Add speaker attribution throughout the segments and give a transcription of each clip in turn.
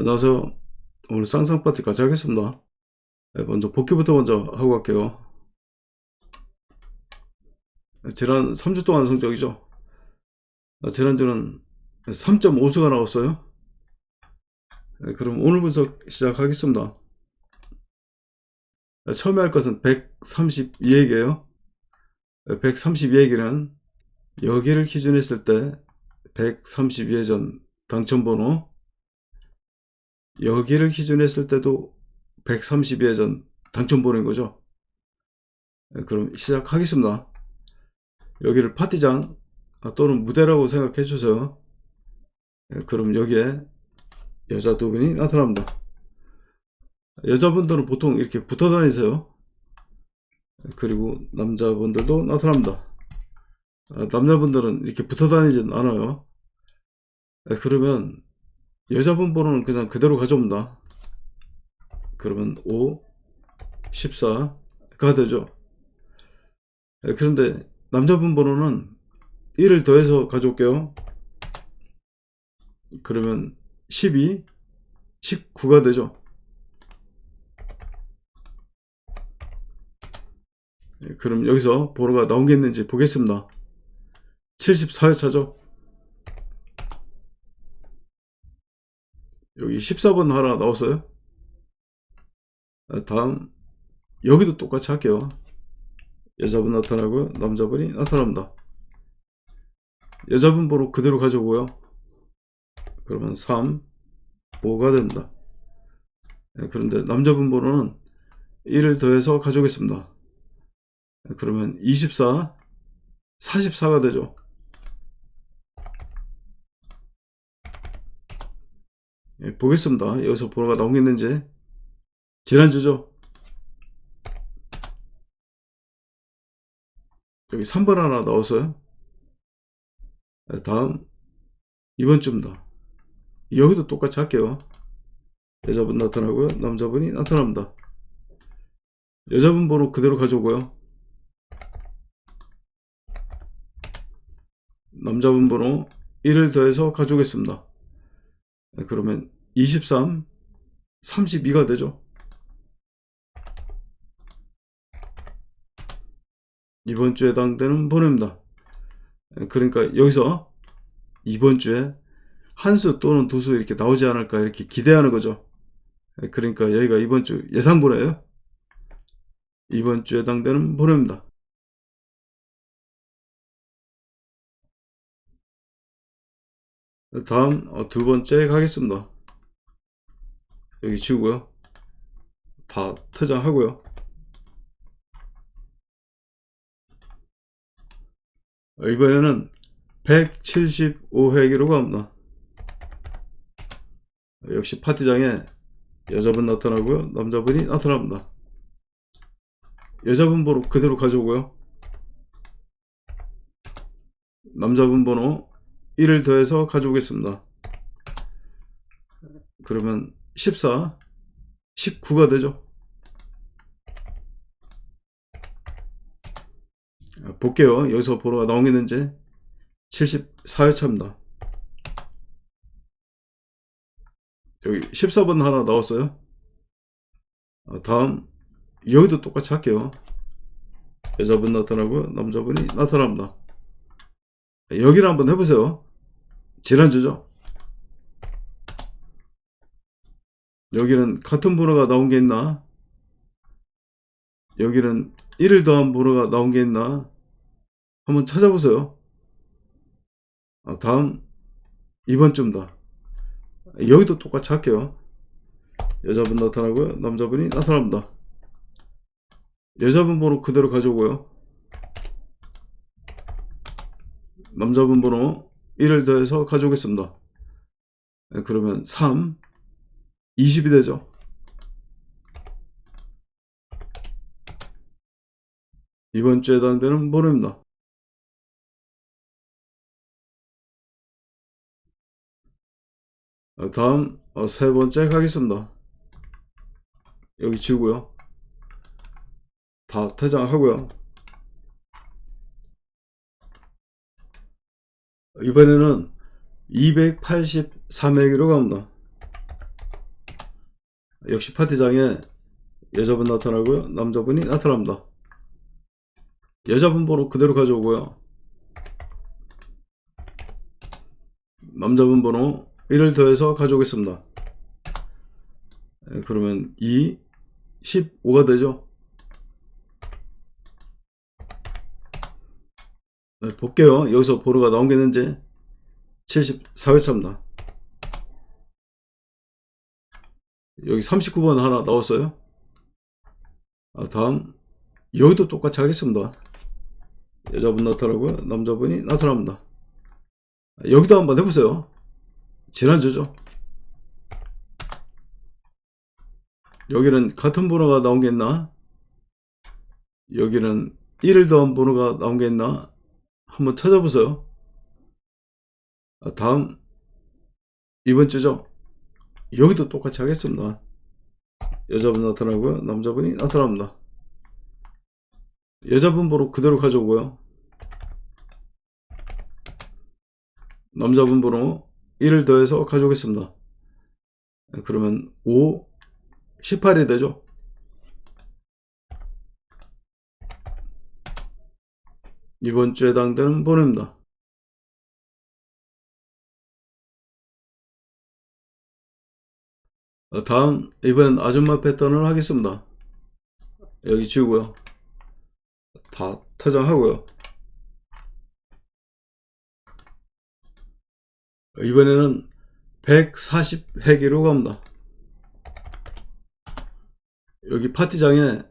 Speaker 1: 안녕하세요. 오늘 쌍쌍 파티 같이 하겠습니다. 네, 먼저 복귀부터 먼저 하고 갈게요. 네, 지난 3주 동안 성적이죠. 아, 지난주는 3.5수가 나왔어요. 네, 그럼 오늘 분석 시작하겠습니다. 네, 처음에 할 것은 132얘기예요. 132얘기는 여기를 기준했을 때 132회전 당첨번호 여기를 기준 했을 때도 132회전 당첨번호인 거죠. 네, 그럼 시작하겠습니다. 여기를 파티장 또는 무대라고 생각해 주세요. 네, 그럼 여기에 여자 두 분이 나타납니다. 여자분들은 보통 이렇게 붙어 다니세요. 네, 그리고 남자분들도 나타납니다. 아, 남자분들은 이렇게 붙어 다니진 않아요. 네, 그러면 여자분 번호는 그냥 그대로 가져옵니다. 그러면 5, 14가 되죠. 네, 그런데 남자분 번호는 1을 더해서 가져올게요. 그러면 12, 19가 되죠. 네, 그럼 여기서 번호가 나온 게 있는지 보겠습니다. 74회차죠. 여기 14번 하나 나왔어요. 아, 다음 여기도 똑같이 할게요. 여자분 나타나고 남자분이 나타납니다. 여자분 번호 그대로 가져오고요. 그러면 3, 5가 된다. 네, 그런데 남자분 번호는 1을 더해서 가져오겠습니다. 네, 그러면 24, 44가 되죠. 예, 보겠습니다. 여기서 번호가 있는지. 지난주죠? 여기 3번 하나 나왔어요. 예, 다음, 이번 주입니다. 여기도 똑같이 할게요. 여자분 나타나고요. 남자분이 나타납니다. 여자분 번호 그대로 가져오고요. 남자분 번호 1을 더해서 가져오겠습니다. 네, 그러면 23, 32가 되죠. 이번 주에 해당되는 번호입니다. 네, 그러니까 여기서 이번 주에 한 수 또는 두 수 이렇게 나오지 않을까 이렇게 기대하는 거죠. 네, 그러니까 여기가 이번 주 예상 번호예요. 이번 주에 해당되는 번호입니다. 다음 어, 두 번째 가겠습니다. 여기 지우고요. 다 퇴장하고요. 어, 이번에는 175회 기로 갑니다. 어, 역시 파티장에 여자분 나타나고요. 남자분이 나타납니다. 여자분 번호 그대로 가져오고요. 남자분 번호 1을 더해서 가져오겠습니다. 그러면 14, 19가 되죠. 볼게요. 여기서 번호가 나오겠는지 74회차입니다. 여기 14번 하나 나왔어요. 아, 다음 여기도 똑같이 할게요. 여자분 나타나고 남자분이 나타납니다. 여기를 한번 해보세요. 지난주죠. 여기는 같은 번호가 나온 게 있나? 여기는 1을 더한 번호가 나온 게 있나? 한번 찾아보세요. 아, 다음 이번 주입니다. 여기도 똑같이 할게요. 여자분 나타나고요. 남자분이 나타납니다. 여자분 번호 그대로 가져오고요. 남자분 번호 1을 더해서 가져오겠습니다. 네, 그러면 3, 20이 되죠. 이번 주에 해당되는 번호입니다. 어, 다음 어, 세 번째 가겠습니다. 여기 지우고요. 다 퇴장하고요. 이번에는 283회기로 갑니다. 역시 파티장에 여자분 나타나고요. 남자분이 나타납니다. 여자분 번호 그대로 가져오고요. 남자분 번호 1을 더해서 가져오겠습니다. 예, 그러면 2, 15가 되죠. 볼게요. 여기서 번호가 나온 게 있는지 74회차입니다. 여기 39번 하나 나왔어요. 아, 다음 여기도 똑같이 하겠습니다. 여자분 나타나고요. 남자분이 나타납니다. 여기도 한번 해보세요. 지난주죠. 여기는 같은 번호가 나온 게 있나? 여기는 1을 더한 번호가 나온 게 있나? 한번 찾아보세요. 아, 다음 이번 주죠. 여기도 똑같이 하겠습니다. 여자분 나타나고요. 남자분이 나타납니다. 여자분 번호 그대로 가져오고요. 남자분 번호 1을 더해서 가져오겠습니다. 그러면 5, 18이 되죠. 이번 주에 해당되는 번호입니다. 어, 다음 이번엔 아줌마 패턴을 하겠습니다. 여기 지우고요. 다 퇴장하고요. 이번에는 140회기로 갑니다. 여기 파티장에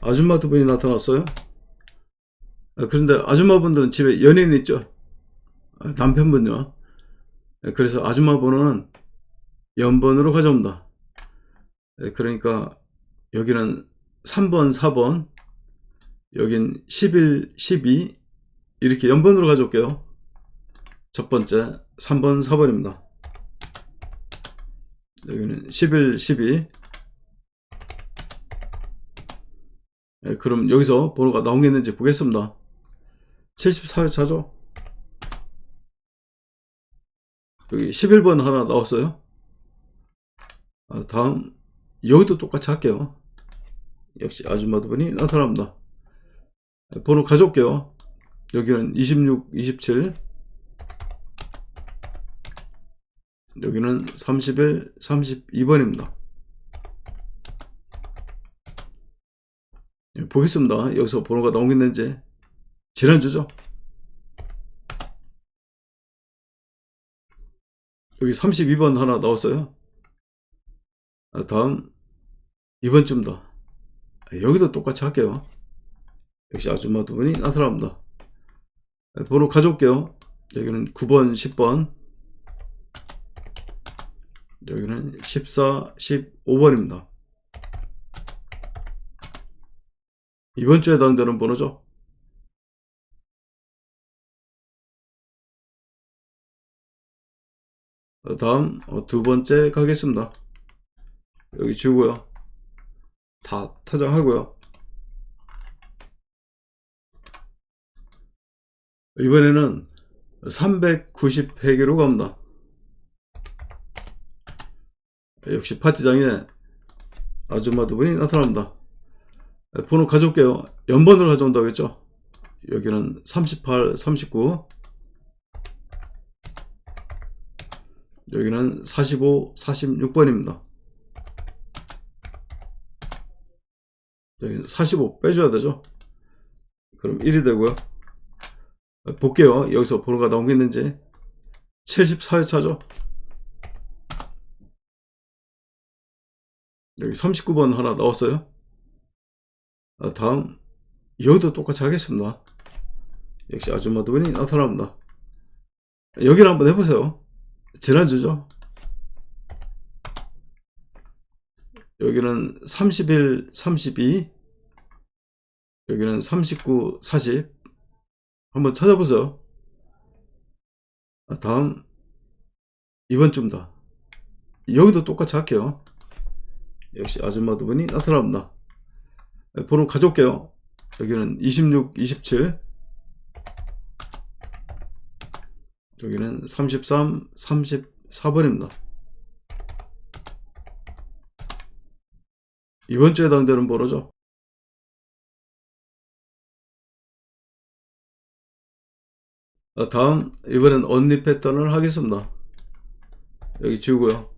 Speaker 1: 아줌마 두 분이 나타났어요. 어, 그런데 아줌마분들은 집에 연예인 있죠? 어, 남편분요. 그래서 아줌마 번호는 연번으로 가져옵니다. 예, 그러니까 여기는 3번, 4번, 여긴 11, 12 이렇게 연번으로 가져올게요. 첫 번째 3번, 4번입니다. 여기는 11, 12 예, 그럼 여기서 번호가 나온 게 있는지 보겠습니다. 74회차죠? 여기 11번 하나 나왔어요. 아, 다음 여기도 똑같이 할게요. 역시 아줌마 두 분이 나타납니다. 번호 가져올게요. 여기는 26, 27 여기는 31, 32번입니다. 예, 보겠습니다. 여기서 번호가 있는지 지난주죠? 여기 32번 하나 나왔어요. 아, 다음 이번 주입니다. 여기도 똑같이 할게요. 역시 아줌마 두 분이 나타납니다. 번호 가져올게요. 여기는 9번, 10번. 여기는 14, 15번입니다. 이번 주에 해당되는 번호죠. 다음 어, 두 번째 가겠습니다. 여기 지우고요. 다 퇴장하고요. 이번에는 390회기로 갑니다. 역시 파티장에 아줌마 두 분이 나타납니다. 번호 가져올게요. 연번으로 가져온다고 했죠? 여기는 38, 39 여기는 45, 46번입니다. 여기 45 빼줘야 되죠? 그럼 1이 되고요. 볼게요. 여기서 번호가 나온 게 있는지. 74회차죠? 여기 39번 하나 나왔어요. 아, 다음, 여기도 똑같이 하겠습니다. 역시 아줌마 두 분이 나타납니다. 여기를 한번 해보세요. 지난주죠? 여기는 31, 32, 여기는 39, 40. 한번 찾아보세요. 아, 다음, 이번 주입니다. 여기도 똑같이 할게요. 역시 아줌마 두 분이 나타납니다. 네, 번호 가져올게요. 여기는 26, 27. 여기는 33, 34번입니다. 이번 주에 해당되는 번호죠. 아, 다음 이번엔 언니 패턴을 하겠습니다. 여기 지우고요.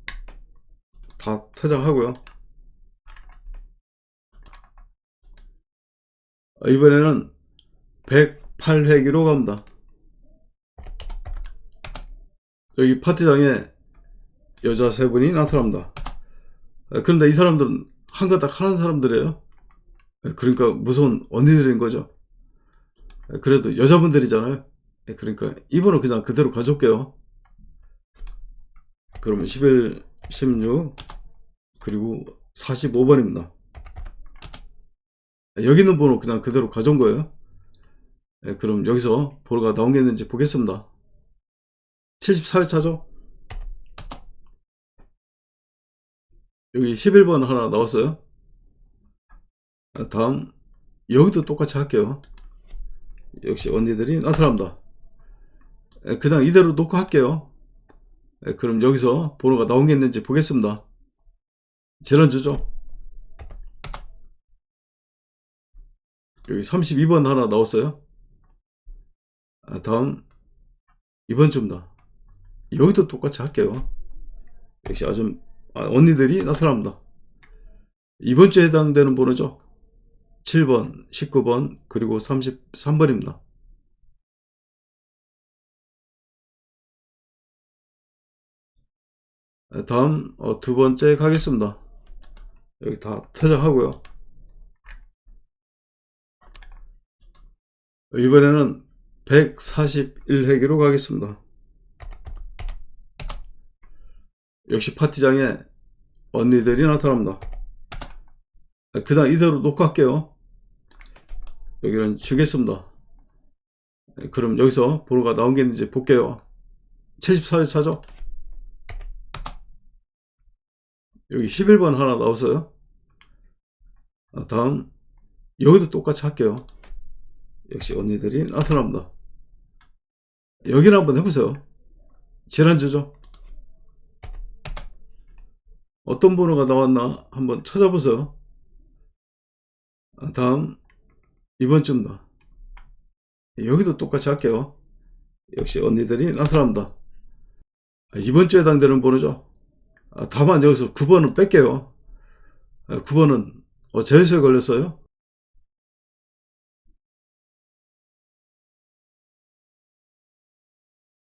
Speaker 1: 다 퇴장하고요. 아, 이번에는 108회기로 갑니다. 여기 파티장에 여자 세 분이 나타납니다. 아, 그런데 이 사람들은 한거딱 하는 사람들이에요. 아, 그러니까 무서운 언니들인 거죠. 아, 그래도 여자분들이잖아요. 아, 그러니까 이번은 그냥 그대로 가져올게요. 그러면 11, 16, 그리고 45번입니다. 여기 있는 번호 그냥 그대로 가져온 거예요. 예, 그럼 여기서 번호가 나온 게 있는지 보겠습니다. 74회차죠? 여기 11번 하나 나왔어요. 아, 다음, 여기도 똑같이 할게요. 역시 언니들이 나타납니다. 예, 그냥 이대로 놓고 할게요. 예, 그럼 여기서 번호가 나온 게 있는지 보겠습니다. 재난주죠? 여기 32번 하나 나왔어요. 아, 다음 이번 주입니다. 여기도 똑같이 할게요. 역시 아주 아, 언니들이 나타납니다. 이번 주에 해당되는 번호죠. 7번, 19번, 그리고 33번입니다. 아, 다음 어, 두 번째 가겠습니다. 여기 다 퇴장하고요. 이번에는 141회기로 가겠습니다. 역시 파티장에 언니들이 나타납니다. 그다음 이대로 놓고 할게요. 여기는 주겠습니다. 그럼 여기서 번호가 나온 게 있는지 볼게요. 74회 차죠? 여기 11번 하나 나왔어요. 아, 다음 여기도 똑같이 할게요. 역시 언니들이 나타납니다. 여기를 한번 해보세요. 지난주죠? 어떤 번호가 나왔나 한번 찾아보세요. 아, 다음 이번 주입니다. 여기도 똑같이 할게요. 역시 언니들이 나타납니다. 아, 이번 주에 해당되는 번호죠. 아, 다만 여기서 9번은 뺄게요. 9번은 어, 제수에 걸렸어요.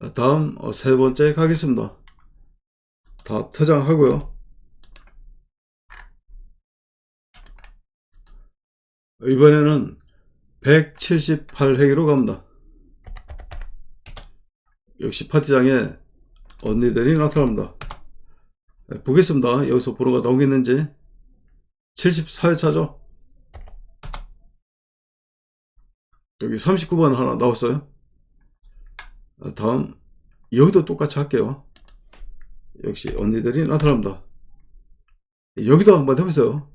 Speaker 1: 아, 다음 어, 세 번째 가겠습니다. 다 퇴장하고요. 이번에는 178회기로 갑니다. 역시 파티장에 언니들이 나타납니다. 네, 보겠습니다. 여기서 번호가 나오겠는지. 74회차죠? 여기 39번 하나 나왔어요. 아, 다음, 여기도 똑같이 할게요. 역시 언니들이 나타납니다. 여기도 한번 해보세요.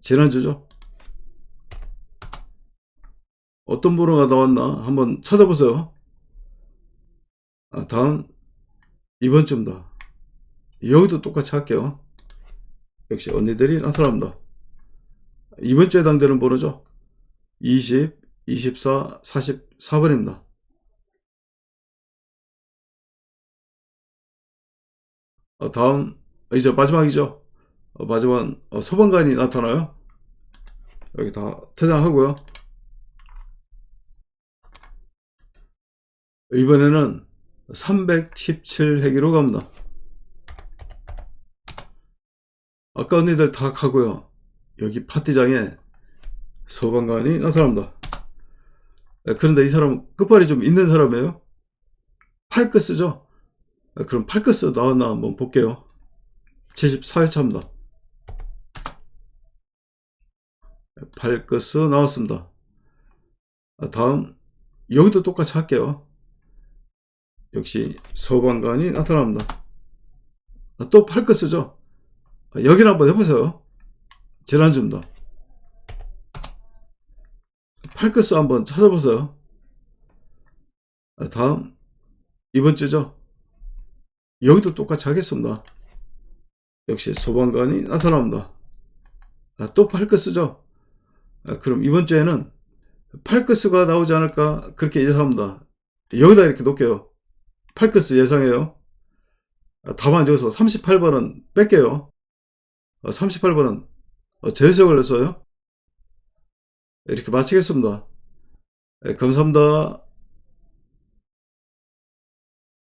Speaker 1: 지난주죠? 어떤 번호가 나왔나 한번 찾아보세요. 아, 다음, 이번 주입니다. 여기도 똑같이 할게요. 역시 언니들이 나타납니다. 이번 주에 해당되는 번호죠. 20, 24, 44번입니다. 어, 다음, 이제 마지막이죠. 어, 마지막, 어, 소방관이 나타나요. 여기 다 퇴장하고요. 이번에는 317회기로 갑니다. 아까 언니들 다 가고요. 여기 파티장에 소방관이 나타납니다. 네, 그런데 이 사람은 끝발이 좀 있는 사람이에요. 팔크스죠? 네, 그럼 팔크스 나왔나 한번 볼게요. 74회차입니다. 팔크스 나왔습니다. 아, 다음 여기도 똑같이 할게요. 역시 소방관이 나타납니다. 아, 또 팔크스죠? 아, 여기를 한번 해보세요. 지난주입니다. 팔크스 한번 찾아보세요. 아, 다음 이번 주죠. 여기도 똑같이 하겠습니다. 역시 소방관이 나타납니다. 아, 또. 아, 그럼 이번 주에는 팔크스가 나오지 않을까 그렇게 예상합니다. 여기다 이렇게 놓을게요. 팔크스 예상해요. 아, 다만 여기서 38번은 뺄게요. 38번은 제세 걸렸어요. 이렇게 마치겠습니다. 예, 감사합니다.